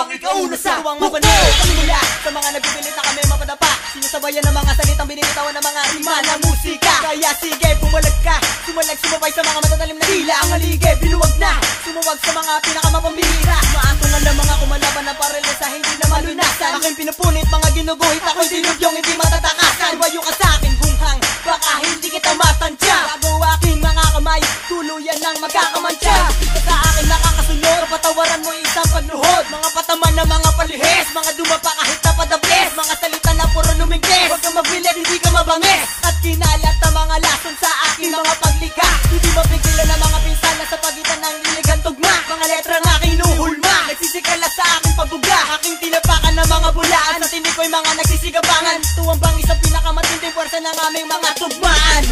ang ikauna sa Tuwang mapanood Simula sa mga nagbibilit na kami mapadapa. Sinusabayan ng mga salitang binibitawan ng mga rima na musika. Kaya sige, bumalag ka. Sumalag sumabay sa mga matatalim na dila Ang halige, binuwag na. Sumuwag sa mga pinakamapambihira. Maatungan ng mga kumalaban na pareles sa hindi na malunasan Aking pinupunit, mga ginuguhit Ako'y dinugyong hindi Mga dumapa kahit napadablis Mga salita na puro lumingkis Huwag kang magbilit, hindi ka mabangis At kinalat ang mga lason sa aking mga paglikha Hindi mapigilan ang mga pinsala sa pagitan ng iligang tugma. Mga letra ng aking nuhulma Nagsisikala sa aking pagbuga. Aking tinapakan ng mga bulaan. Sa tinig ko'y mga nagsisigabangan. Tuwang bang isang pinakamatinding pwersa ng aming mga tugmaan.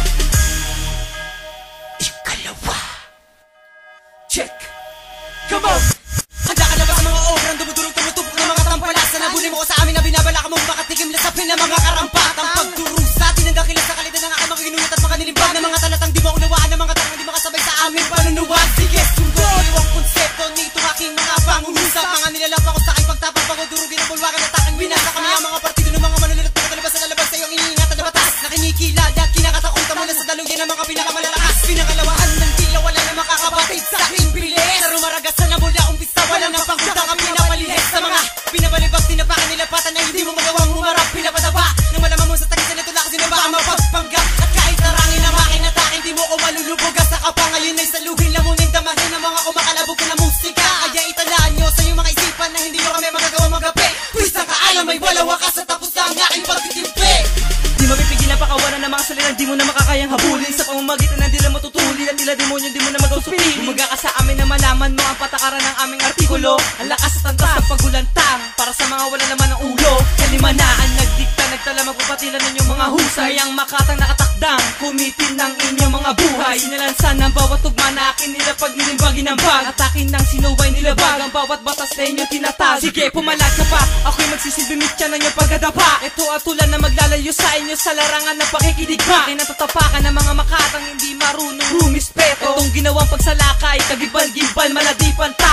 Ikalawa. Check. Come on! Handa ka na ba sa mga obrang dumudurog Nabuli mo ko sa amin na binabala ka mong makatikim lasapin ng mga karampatang pamamagitan ng dila matutuli At tila demonyo di mo na magauspili Bumaga ka sa amin na malaman mo Ang patakaran ng aming artikulo. Ang lakas at antas ng pagulantang Para sa mga wala naman ng ulo. Kalimanaan nagdikta Nagtala magpapatilan ng inyong mga husay. Ang makatang nakatakdang Kumitin ng inyong mga buhay. Sinalansan ng bawat tugma na akin nila Pag nilimbagin ng bag. At akin ng sinubay nilabag. Ang bawat batas na inyo tinatag. Sige pumalag ka pa. Ako'y magsisilbi mitya ng iyong pagdadapa. Ito at tulan na maglalayo sa inyo Sa larangan ng pakikidigma Akin ang tatapakan ng mga makatang Hindi marunong rumispeto. Itong ginawang pagsalakay Kagibal-gibal maladipan tao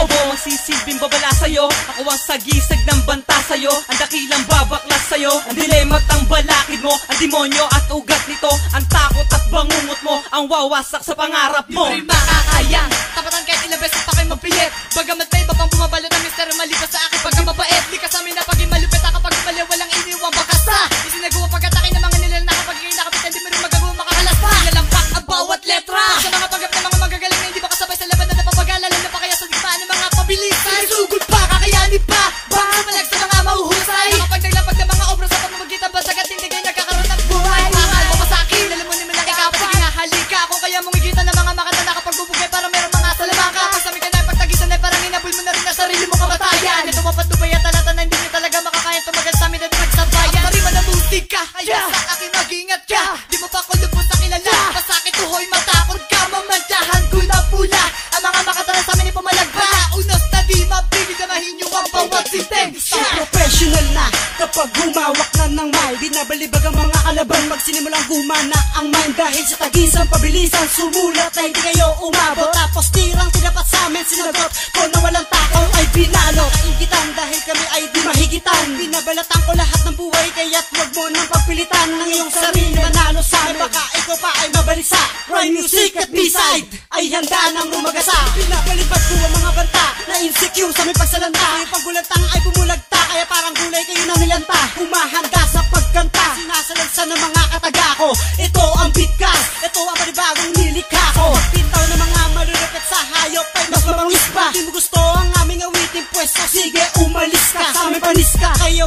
bobo Magsisilbing babala sa'yo? Ako ang sagisag ng banta sa'yo. Ang dakilang babaklas sa'yo. Ang dilema at ang balakid mo. Ang demonyo at ugat nito. Ang takot at bangungot mo. Ang wawasak sa pangarap mo. Di rin makakaya Tapatan kahit ilang beses pa kayo magpilit. Bagamat may iba pang bumabalot ng mister Malipas sa akin pagka mabait Di kasama na paging malupit sarili mo kamatayan. Ito mapatubay at talata na hindi nyo talaga makakaya. Tumagal sa amin at magsabayan Tarima na musika Ayaw sa akin mag-ingat ka. Di mo pa ako lubos na kilala. Pasakit tuhoy matakot ka Mamantyahan ko na pula. Ang mga makata na sa amin ay pumalagba Unos na di mapigil Damahin nyo ang bawat sintensya Professional na kapag humawak na ng mic Binabalibag ang mga kalaban. Magsinimulang gumana ang mind. Dahil sa tagisan, pabilisan Sumulat na hindi kayo umabot. Tapos tirang tinapat Kaya't wag mo nang pagpilitan ng iyong sarili. Manalo sa amin. Baka ikaw pa ay mabalisa. Rhyme music at B-side Ay handa nang rumagasa Pinapalipad ko ang mga banta Na insecure sa may pagsalanta. Yung paggulantang ay bumulagta Kaya parang gulay kayo na nilanta. Humahanda sa pagkanta. Sinasalansa ng mga kataga ko. Ito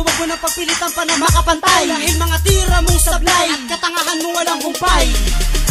ka Kaya wag mo nang pagpilitan pa na makapantay. Dahil mga tira mong sablay At katangahan mo walang humpay